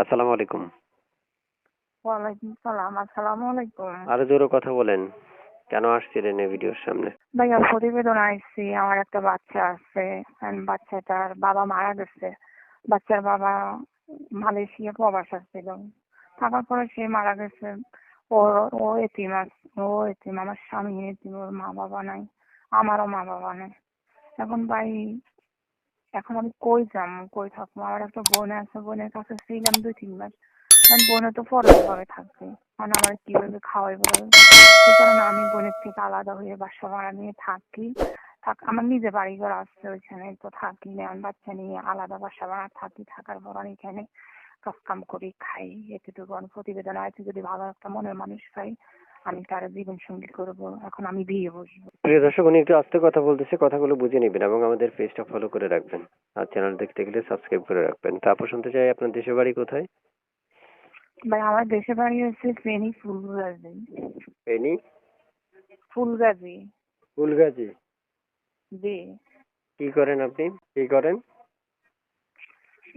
আসসালামু আলাইকুম। ওয়ালাইকুম সালাম আসসালামু আলাইকুম। আরও জোরে কথা বলেন। কেন আসছিলেন এই ভিডিওর সামনে? ভাইয়া প্রতিবেদন আইসি আমার একটা বাচ্চা আছে বাচ্চাটার বাবা মারা গেছে। বাচ্চার বাবা মালয়েশিয়া প্রবাস আসছিল থাকার পরে সে মারা গেছে। ওর ও এতিম ও এতিম আমার স্বামী এতিম ওর মা বাবা নাই আমারও মা বাবা নাই। এখন ভাই এখন আমি কই যাম, কই থাকব আমার একটা বোন আছে, বোনের কাছে ছিলাম দুই, তিন মাস। আর বোনে তো পরের ঘরে থাকবে। মানে আমার কীভাবে খাওয়াই বলে সেই কারণে আমি বোনের থেকে আলাদা হয়ে বাসা ভাড়া নিয়ে থাকি। থাক, আমার নিজে বাড়ি ঘর আসছে ওইখানে, তো থাকি না। আমি বাচ্চা নিয়ে আলাদা বাসা ভাড়া থাকি, থাকার পর আমি এখানে কাজ কাম করি, খাই। এতটুকু প্রতিবেদন আছে, যদি ভালো একটা মনের মানুষ পাই। আমি তার জীবন সঙ্গী করব। এখন আমি বিয়ে বসবো। প্রিয় দর্শক উনি একটু আস্তে কথা বলতেছে কথাগুলো বুঝে নেবেন এবং আমাদের পেজটা ফলো করে রাখবেন। আর চ্যানেল দেখতে গেলে সাবস্ক্রাইব করে রাখবেন। তারপর শুনতে চাই আপনার দেশের বাড়ি কোথায়? ভাই আমার দেশের বাড়ি হচ্ছে ফেনী ফুলগাজি। এনি ফুলগাজি। ফুলগাজী? জি। কি করেন আপনি? কি করেন?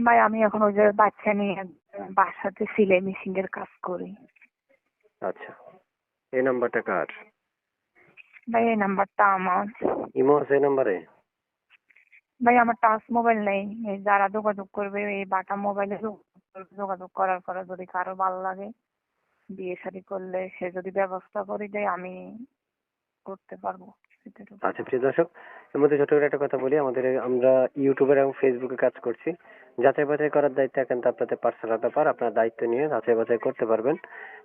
ভাই আমি এখন ওই যে বাচ্চা নিয়ে বাসাতে সিলাই মেশিন এর কাজ করি। আচ্ছা। এই নাম্বারটা কার ভাই এই নাম্বারটা আমার ইমো আছে এই নাম্বারে ভাই আমার টাচ মোবাইল নেই এই যারা যোগাযোগ করবে এই বাটা মোবাইলে যোগাযোগ করার পরে যদি কারও ভালো লাগে বিয়ে শাড়ি করলে সে যদি ব্যবস্থা করে দেয় আমি করতে পারব। আচ্ছা প্রিয় দর্শক, এর মধ্যে ছোট করে একটা কথা বলি। আমাদের, আমরা ইউটিউবে এবং ফেসবুকে কাজ করছি। যাচাই বাছাই করার দায়িত্ব একান্ত আপনাদের পার্সোনাল ব্যাপার। আপনার দায়িত্ব নিয়ে যাচাই বাছাই করতে পারবেন।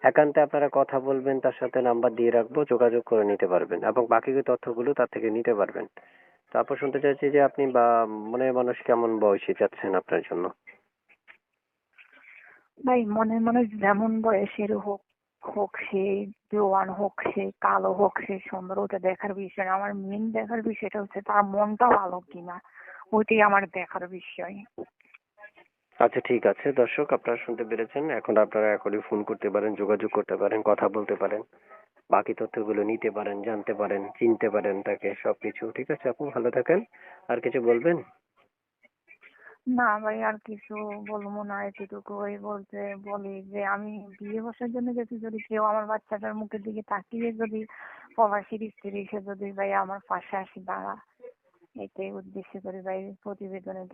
একান্তে আপনারা কথা বলবেন, তার সাথে নাম্বার দিয়ে রাখব, যোগাযোগ করে নিতে পারবেন এবং বাকি তথ্যগুলো তার থেকে নিতে পারবেন। তারপর শুনতে চাইছি যে আপনি বা মনের মানুষ কেমন বয়সী চাচ্ছেন আপনার জন্য? ভাই, মনের মানুষ যেমন বয়সের হোক হোক সে জোয়ান হোক সে কালো হোক সে সুন্দর, ওটা দেখার বিষয়। আমার মেন দেখার বিষয়টা হচ্ছে তার মনটা ভালো কিনা, ওইটাই আমার দেখার বিষয়। আচ্ছা ঠিক আছে। দর্শক, আপনারা শুনতে পেরেছেন। এখন আপনারা এখনই ফোন করতে পারেন, যোগাযোগ করতে পারেন, কথা বলতে পারেন। বাকি তথ্যগুলো নিতে পারেন, জানতে পারেন, চিনতে পারেন তাকে, সবকিছু। ঠিক আছে আপু, ভালো থাকেন। আর কিছু বলবেন? না ভাই, আর কিছু বলব না, এতটুকু ওই বলতে বলি যে আমি বিয়ে বসার জন্য যদি যদি কেউ আমার বাচ্চাটার মুখের দিকে তাকিয়ে যদি প্রবাসীর স্ত্রী সে যদি ভাই আমার পাশে আসি দাঁড়া, এটাই উদ্দেশ্য করে ভাই প্রতিবেদনে